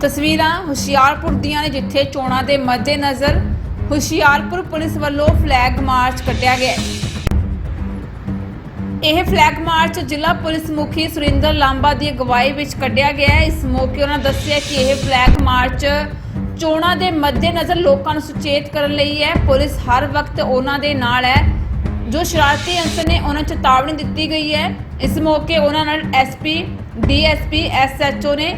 ਤਸਵੀਰਾਂ ਹੁਸ਼ਿਆਰਪੁਰ ਦੀਆਂ ਨੇ, ਜਿੱਥੇ ਚੋਣਾਂ ਦੇ ਮੱਦੇਨਜ਼ਰ ਹੁਸ਼ਿਆਰਪੁਰ ਪੁਲਿਸ ਵੱਲੋਂ ਫਲੈਗ ਮਾਰਚ ਕੱਢਿਆ ਗਿਆ ਇਹ ਫਲੈਗ ਮਾਰਚ ਜ਼ਿਲ੍ਹਾ ਪੁਲਿਸ ਮੁਖੀ ਸੁਰਿੰਦਰ ਲਾਂਬਾ ਦੀ ਅਗਵਾਈ ਵਿੱਚ ਕੱਢਿਆ ਗਿਆ ਹੈ। ਇਸ ਮੌਕੇ ਉਹਨਾਂ ਦੱਸਿਆ ਕਿ ਇਹ ਫਲੈਗ ਮਾਰਚ ਚੋਣਾਂ ਦੇ ਮੱਦੇਨਜ਼ਰ ਲੋਕਾਂ ਨੂੰ ਸੁਚੇਤ ਕਰਨ ਲਈ ਹੈ। ਪੁਲਿਸ ਹਰ ਵਕਤ ਉਹਨਾਂ ਦੇ ਨਾਲ ਹੈ। ਜੋ ਸ਼ਰਾਰਤੀ ਅੰਸਰ ਨੇ, ਉਹਨਾਂ ਨੂੰ ਚੇਤਾਵਨੀ ਦਿੱਤੀ ਗਈ ਹੈ। ਇਸ ਮੌਕੇ ਉਹਨਾਂ ਨਾਲ ਐਸਪੀ ਡੀਐਸਪੀ ਐਸਐਚਓ ਨੇ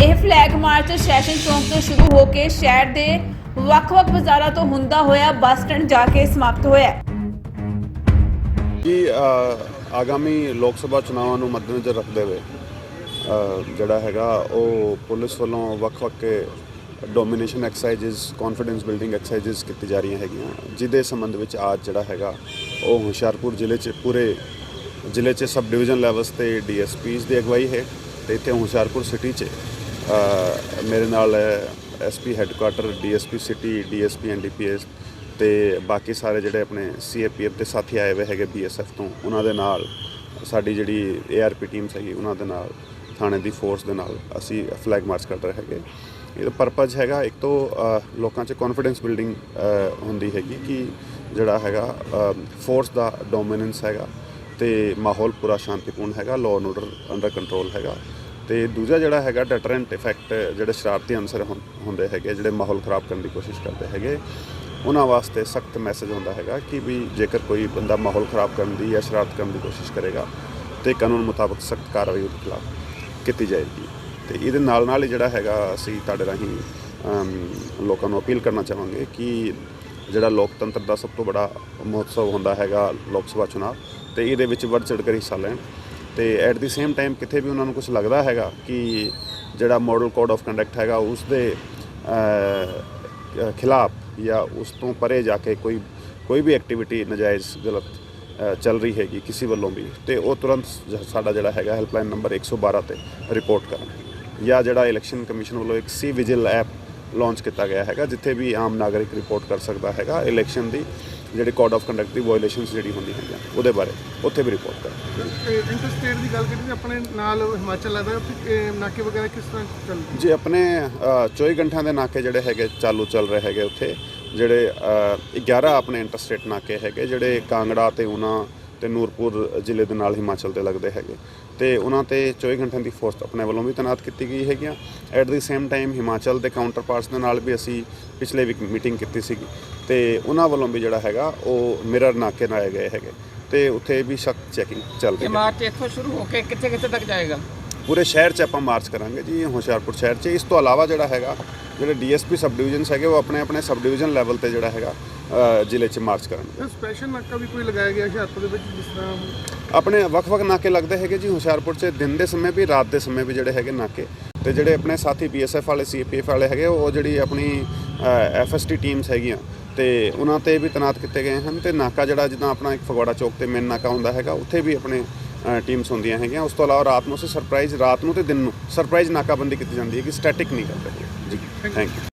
ਇਹ ਫਲੈਗ ਮਾਰਚ ਸੈਸ਼ਨ ਚੌਂਕ ਤੋਂ ਸ਼ੁਰੂ ਹੋ ਕੇ ਸ਼ਹਿਰ ਦੇ ਵੱਖ-ਵੱਖ ਬਾਜ਼ਾਰਾਂ ਤੋਂ ਹੁੰਦਾ ਹੋਇਆ ਬੱਸ ਸਟੈਂਡ ਜਾ ਕੇ ਸਮਾਪਤ ਹੋਇਆ ਹੈ। ਆਗਾਮੀ ਲੋਕ ਸਭਾ ਚੁਣਾਵਾਂ ਨੂੰ ਮੱਦੇਨਜ਼ਰ ਰੱਖਦੇ ਹੋਏ ਜਿਹੜਾ ਹੈਗਾ, ਉਹ ਪੁਲਿਸ ਵੱਲੋਂ ਵੱਖ-ਵੱਖ domination exercises confidence building exercises ਕੀਤੀ ਜਾ ਰਹੀਆਂ ਹੈਗੀਆਂ, ਜਿਹਦੇ ਸੰਬੰਧ ਵਿੱਚ ਅੱਜ ਜਿਹੜਾ ਹੈਗਾ, ਉਹ ਹੁਸ਼ਿਆਰਪੁਰ ਜ਼ਿਲ੍ਹੇ 'ਚ, ਪੂਰੇ ਜ਼ਿਲ੍ਹੇ 'ਚ ਸਬ ਡਿਵੀਜ਼ਨ ਲੈਵਲਸ ਤੇ ਡੀਐਸਪੀਸ ਦੀ ਅਗਵਾਈ ਹੈ ਤੇ ਇੱਥੇ ਹੁਸ਼ਿਆਰਪੁਰ ਸਿਟੀ 'ਚ ਮੇਰੇ ਨਾਲ SP headquarter, DSP city, DSP NDPS ਤੇ ਬਾਕੀ ਸਾਰੇ ਜਿਹੜੇ ਆਪਣੇ ਸੀਏਪੀਐਫ ਦੇ ਸਾਥੀ ਆਏ ਹੋਏ ਹੈਗੇ ਬੀਐਸਐਫ ਤੋਂ, ਉਹਨਾਂ ਦੇ ਨਾਲ, ਸਾਡੀ ਜਿਹੜੀ ਏਆਰਪੀ ਟੀਮਸ ਹੈਗੀ ਉਹਨਾਂ ਦੇ ਨਾਲ, ਥਾਣੇ ਦੀ ਫੋਰਸ ਦੇ ਨਾਲ ਅਸੀਂ ਫਲੈਗ ਮਾਰਚ ਕਰ ਰਹੇ ਹੈਗੇ। ਇਹਦਾ ਪਰਪਸ ਹੈਗਾ, ਇੱਕ ਤੋਂ ਲੋਕਾਂ 'ਚ ਕੌਨਫੀਡੈਂਸ ਬਿਲਡਿੰਗ ਹੁੰਦੀ ਹੈਗੀ ਕਿ ਜਿਹੜਾ ਹੈਗਾ ਫੋਰਸ ਦਾ ਡੋਮੀਨੈਂਸ ਹੈਗਾ ਤੇ ਮਾਹੌਲ ਪੂਰਾ ਸ਼ਾਂਤੀਪੂਰਨ ਹੈਗਾ law and order under control ਹੈਗਾ। ਤੇ ਦੂਜਾ ਜਿਹੜਾ ਹੈਗਾ ਡਟਰੈਂਟ ਇਫੈਕਟ ਜਿਹੜੇ ਸ਼ਰਾਰਤੀ ਅਨਸਰ ਹੁੰ- ਹੁੰਦੇ ਹੈਗੇ, ਜਿਹੜੇ ਮਾਹੌਲ ਖਰਾਬ ਕਰਨ ਦੀ ਕੋਸ਼ਿਸ਼ ਕਰਦੇ ਹੈਗੇ, ਉਹਨਾਂ ਵਾਸਤੇ ਸਖਤ ਮੈਸੇਜ ਹੁੰਦਾ ਹੈਗਾ ਕਿ ਵੀ ਜੇਕਰ ਕੋਈ ਬੰਦਾ ਮਾਹੌਲ ਖਰਾਬ ਕਰਨ ਦੀ ਜਾਂ ਸ਼ਰਾਰਤ ਕਰਨ ਦੀ ਕੋਸ਼ਿਸ਼ ਕਰੇਗਾ, ਤੇ ਕਾਨੂੰਨ ਮੁਤਾਬਕ ਸਖਤ ਕਾਰਵਾਈ ਉਹਦੇ ਖਿਲਾਫ ਕੀਤੀ ਜਾਏਗੀ। ਤੇ ਇਹਦੇ ਨਾਲ ਨਾਲ ਹੀ ਜਿਹੜਾ ਹੈਗਾ, ਅਸੀਂ ਤੁਹਾਡੇ ਰਾਹੀਂ ਲੋਕਾਂ ਨੂੰ ਅਪੀਲ ਕਰਨਾ ਚਾਹਾਂਗੇ ਕਿ ਜਿਹੜਾ ਲੋਕਤੰਤਰ ਦਾ ਸਭ ਤੋਂ ਬੜਾ ਮਹੋਤਸਵ ਹੁੰਦਾ ਹੈਗਾ ਲੋਕ ਸਭਾ ਚੁਣਾਵ ਤੇ ਇਹਦੇ ਵਿੱਚ ਵੱਧ ਚੜ੍ਹ ਕੇ ਹਿੱਸਾ ਲੈਣ। ਤੇ ਐਟ ਦੀ ਸੇਮ ਟਾਈਮ ਕਿਤੇ ਵੀ ਉਹਨਾਂ ਨੂੰ ਕੁਝ ਲੱਗਦਾ ਹੈਗਾ ਕਿ ਜਿਹੜਾ ਮਾਡਲ ਕੋਡ ਆਫ ਕੰਡਕਟ ਹੈਗਾ ਉਸ ਦੇ ਖਿਲਾਫ ਜਾਂ ਉਸ ਤੋਂ ਪਰੇ ਜਾ ਕੇ ਕੋਈ ਕੋਈ ਵੀ ਐਕਟੀਵਿਟੀ ਨਜਾਇਜ਼ ਗਲਤ ਚੱਲ ਰਹੀ ਹੈਗੀ ਕਿਸੇ ਵੱਲੋਂ ਵੀ, ਤੇ ਉਹ ਤੁਰੰਤ ਜ- ਸਾਡਾ ਜਿਹੜਾ ਹੈਗਾ ਹੈਲਪਲਾਈਨ ਨੰਬਰ 112 ਤੇ ਰਿਪੋਰਟ ਕਰਨ। ਜਾਂ ਜਿਹੜਾ ਇਲੈਕਸ਼ਨ ਕਮਿਸ਼ਨ ਵੱਲੋਂ ਇੱਕ ਸੀ ਵਿਜਿਲ ਐਪ ਲਾਂਚ ਕੀਤਾ ਗਿਆ ਹੈਗਾ ਜਿੱਥੇ ਵੀ ਆਮ ਨਾਗਰਿਕ ਰਿਪੋਰਟ ਕਰ ਸਕਦਾ ਹੈਗਾ ਇਲੈਕਸ਼ਨ ਦੀ ਜਿਹੜੀ ਕੋਡ ਆਫ ਕੰਡਕਟ ਦੀ ਵਾਇਓਲੇਸ਼ਨਸ ਜਿਹੜੀ ਹੁੰਦੀ ਹੈਗੀਆਂ ਉਹਦੇ ਬਾਰੇ ਉੱਥੇ ਵੀ ਰਿਪੋਰਟ ਕਰਨ ਇੰਟਰਸਟੇਟ ਦੀ ਗੱਲ ਕਰੀਏ ਆਪਣੇ ਨਾਲ ਹਿਮਾਚਲ ਲੱਗਦਾ ਨਾਕੇ ਵਗੈਰਾ ਕਿਸ ਤਰ੍ਹਾਂ ਚੱਲਦੇ ਜੀ ਆਪਣੇ ਅ, 24 ਘੰਟਿਆਂ ਦੇ ਨਾਕੇ ਜਿਹੜੇ ਹੈਗੇ ਚਾਲੂ ਚੱਲ ਰਹੇ ਹੈਗੇ ਉੱਥੇ ਜਿਹੜੇ ਅ, 11 ਆਪਣੇ ਇੰਟਰਸਟੇਟ ਨਾਕੇ ਹੈਗੇ ਜਿਹੜੇ ਕਾਂਗੜਾ ਤੇ ਉਨਾ ਤੇ ਨੂਰਪੁਰ ਜ਼ਿਲ੍ਹੇ ਦੇ ਨਾਲ ਹਿਮਾਚਲ 'ਤੇ ਲੱਗਦੇ ਹੈਗੇ। ਤੇ ਉਹਨਾਂ ਤੇ 24 ਘੰਟਿਆਂ ਦੀ ਫੋਰਸ ਆਪਣੇ ਵੱਲੋਂ ਵੀ ਤਾਇਨਾਤ ਕੀਤੀ ਗਈ ਹੈਗੀ ਆ। At the same time Himachal ਦੇ ਕਾਊਂਟਰ ਪਾਰਟਸ ਦੇ ਨਾਲ ਵੀ ਅਸੀਂ ਪਿਛਲੇ ਵੀਕ ਮੀਟਿੰਗ ਕੀਤੀ ਸੀਗੀ। ਤੇ ਉਹਨਾਂ ਵੱਲੋਂ ਵੀ ਜਿਹੜਾ ਹੈਗਾ, ਉਹ ਮਿਰਰ ਨਾਕੇ ਲਾਏ ਗਏ ਹੈਗੇ। ਤੇ ਉੱਥੇ ਵੀ ਸਖਤ ਚੈਕਿੰਗ ਚੱਲ ਰਹੀ ਹੈ। ਮਾਰਚ ਇੱਥੋਂ ਸ਼ੁਰੂ ਹੋ ਕੇ ਕਿੱਥੇ ਕਿੱਥੇ ਤੱਕ ਜਾਏਗਾ? ਪੂਰੇ ਸ਼ਹਿਰ 'ਚ ਆਪਾਂ ਮਾਰਚ ਕਰਾਂਗੇ ਜੀ ਹੁਸ਼ਿਆਰਪੁਰ ਸ਼ਹਿਰ 'ਚ। ਇਸ ਤੋਂ ਇਲਾਵਾ ਜਿਹੜਾ ਹੈਗਾ ਜਿਹੜੇ ਡੀਐਸਪੀ ਸਬ ਡਿਵੀਜ਼ਨਸ ਹੈਗੇ ਉਹ ਆਪਣੇ ਆਪਣੇ ਸਬ ਡਿਵੀਜ਼ਨ ਲੈਵਲ ਤੇ ਜਿਹੜਾ ਹੈਗਾ ਜ਼ਿਲ੍ਹੇ 'ਚ ਮਾਰਚ ਕਰਨਗੇ ਸਪੈਸ਼ਲ ਨਾਕਾ ਵੀ ਕੋਈ ਲਗਾਇਆ ਗਿਆ ਹੁਸ਼ਿਆਰਪੁਰ ਦੇ ਵਿੱਚ ਜਿਸ ਤਰ੍ਹਾਂ ਆਪਣੇ ਵੱਖ-ਵੱਖ ਨਾਕੇ ਲੱਗਦੇ ਹੈਗੇ ਜੀ ਹੁਸ਼ਿਆਰਪੁਰ 'ਚ ਦਿਨ ਦੇ ਸਮੇਂ ਵੀ ਰਾਤ ਦੇ ਸਮੇਂ ਵੀ ਜਿਹੜੇ ਹੈਗੇ ਨਾਕੇ। ਤੇ ਜਿਹੜੇ ਆਪਣੇ ਸਾਥੀ ਬੀਐਸਐਫ ਵਾਲੇ ਸੀਪੀਐਫ ਵਾਲੇ ਹੈਗੇ ਉਹ ਜਿਹੜੀ ਆਪਣੀ ਐਫਐਸਟੀ ਟੀਮਸ ਹੈਗੀਆਂ ਤੇ ਉਹਨਾਂ ਤੇ ਵੀ ਤੈਨਾਤ ਕੀਤੇ ਗਏ ਹਨ। ਤੇ ਨਾਕਾ ਜਿਹੜਾ ਜਿੱਦਾਂ ਆਪਣਾ ਇੱਕ ਫਗਵਾੜਾ ਚੌਕ ਤੇ ਮੇਨ ਨਾਕਾ ਹੁੰਦਾ ਹੈਗਾ ਉੱਥੇ ਵੀ ਆਪਣੇ ਟੀਮਸ ਹੁੰਦੀਆਂ ਹੈਗੀਆਂ। ਉਸ ਤੋਂ ਇਲਾਵਾ ਰਾਤ ਨੂੰ ਅਸੀਂ ਸਰਪ੍ਰਾਈਜ਼ ਰਾਤ ਨੂੰ ਤੇ ਦਿਨ ਨੂੰ ਸਰਪ੍ਰਾਈਜ਼ ਨਾਕਾਬੰਦੀ ਕੀਤੀ ਜਾਂਦੀ ਹੈ ਕਿ ਸਟੈਟਿਕ ਨਹੀਂ ਕਰਦੇ ਜੀ ਥੈਂਕ ਯੂ